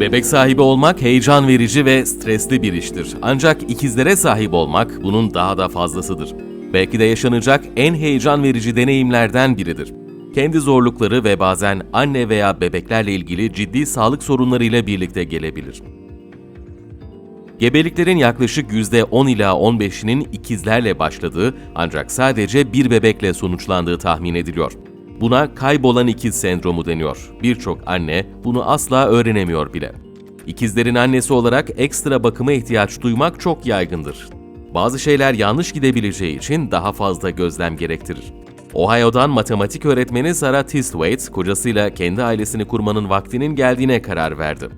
Bebek sahibi olmak heyecan verici ve stresli bir iştir. Ancak ikizlere sahip olmak bunun daha da fazlasıdır. Belki de yaşanacak en heyecan verici deneyimlerden biridir. Kendi zorlukları ve bazen anne veya bebeklerle ilgili ciddi sağlık sorunlarıyla birlikte gelebilir. Gebeliklerin yaklaşık %10 ila 15'inin ikizlerle başladığı ancak sadece bir bebekle sonuçlandığı tahmin ediliyor. Buna kaybolan ikiz sendromu deniyor. Birçok anne bunu asla öğrenemiyor bile. İkizlerin annesi olarak ekstra bakıma ihtiyaç duymak çok yaygındır. Bazı şeyler yanlış gidebileceği için daha fazla gözlem gerektirir. Ohio'dan matematik öğretmeni Sarah Tistwaite, kocasıyla kendi ailesini kurmanın vaktinin geldiğine karar verdi.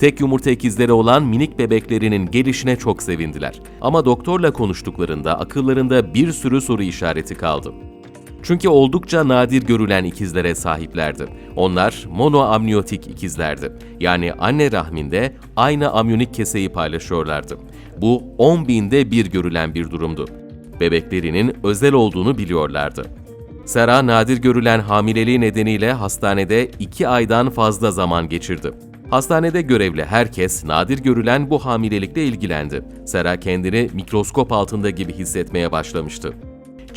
Tek yumurta ikizleri olan minik bebeklerinin gelişine çok sevindiler. Ama doktorla konuştuklarında akıllarında bir sürü soru işareti kaldı. Çünkü oldukça nadir görülen ikizlere sahiplerdi. Onlar monoamniyotik ikizlerdi. Yani anne rahminde aynı amniyonik keseyi paylaşıyorlardı. Bu 10 binde bir görülen bir durumdu. Bebeklerinin özel olduğunu biliyorlardı. Sera nadir görülen hamileliği nedeniyle hastanede 2 aydan fazla zaman geçirdi. Hastanede görevli herkes nadir görülen bu hamilelikle ilgilendi. Sera kendini mikroskop altında gibi hissetmeye başlamıştı.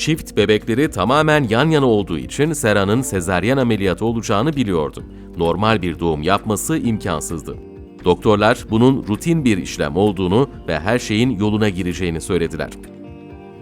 Çift bebekleri tamamen yan yana olduğu için Sera'nın sezaryen ameliyatı olacağını biliyordu. Normal bir doğum yapması imkansızdı. Doktorlar bunun rutin bir işlem olduğunu ve her şeyin yoluna gireceğini söylediler.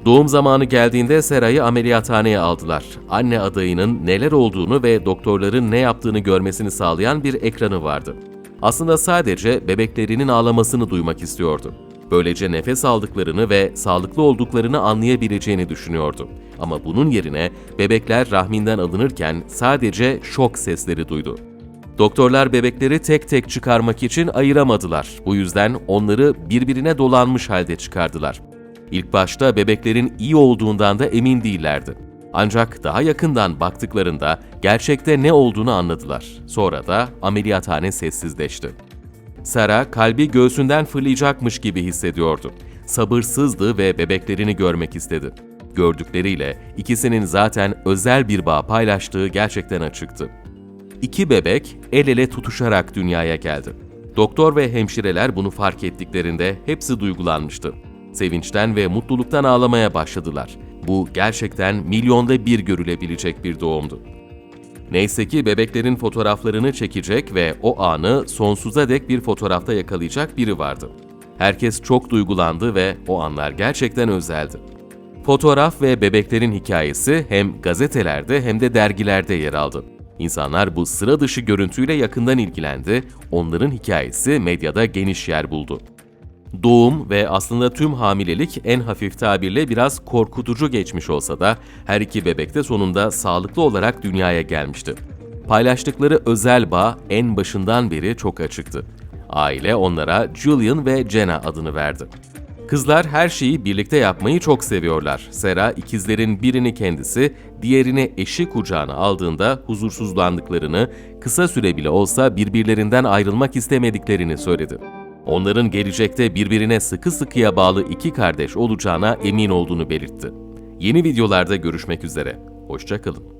Doğum zamanı geldiğinde Sera'yı ameliyathaneye aldılar. Anne adayının neler olduğunu ve doktorların ne yaptığını görmesini sağlayan bir ekranı vardı. Aslında sadece bebeklerinin ağlamasını duymak istiyordu. Böylece nefes aldıklarını ve sağlıklı olduklarını anlayabileceğini düşünüyordu. Ama bunun yerine bebekler rahminden alınırken sadece şok sesleri duydu. Doktorlar bebekleri tek tek çıkarmak için ayıramadılar. Bu yüzden onları birbirine dolanmış halde çıkardılar. İlk başta bebeklerin iyi olduğundan da emin değillerdi. Ancak daha yakından baktıklarında gerçekte ne olduğunu anladılar. Sonra da ameliyathane sessizleşti. Sara kalbi göğsünden fırlayacakmış gibi hissediyordu. Sabırsızdı ve bebeklerini görmek istedi. Gördükleriyle ikisinin zaten özel bir bağ paylaştığı gerçekten açıktı. İki bebek el ele tutuşarak dünyaya geldi. Doktor ve hemşireler bunu fark ettiklerinde hepsi duygulanmıştı. Sevinçten ve mutluluktan ağlamaya başladılar. Bu gerçekten milyonda bir görülebilecek bir doğumdu. Neyse ki bebeklerin fotoğraflarını çekecek ve o anı sonsuza dek bir fotoğrafta yakalayacak biri vardı. Herkes çok duygulandı ve o anlar gerçekten özeldi. Fotoğraf ve bebeklerin hikayesi hem gazetelerde hem de dergilerde yer aldı. İnsanlar bu sıra dışı görüntüyle yakından ilgilendi, onların hikayesi medyada geniş yer buldu. Doğum ve aslında tüm hamilelik en hafif tabirle biraz korkutucu geçmiş olsa da her iki bebek de sonunda sağlıklı olarak dünyaya gelmişti. Paylaştıkları özel bağ en başından beri çok açıktı. Aile onlara Julian ve Jenna adını verdi. Kızlar her şeyi birlikte yapmayı çok seviyorlar. Sera ikizlerin birini kendisi, diğerini eşi kucağına aldığında huzursuzlandıklarını, kısa süre bile olsa birbirlerinden ayrılmak istemediklerini söyledi. Onların gelecekte birbirine sıkı sıkıya bağlı iki kardeş olacağına emin olduğunu belirtti. Yeni videolarda görüşmek üzere. Hoşçakalın.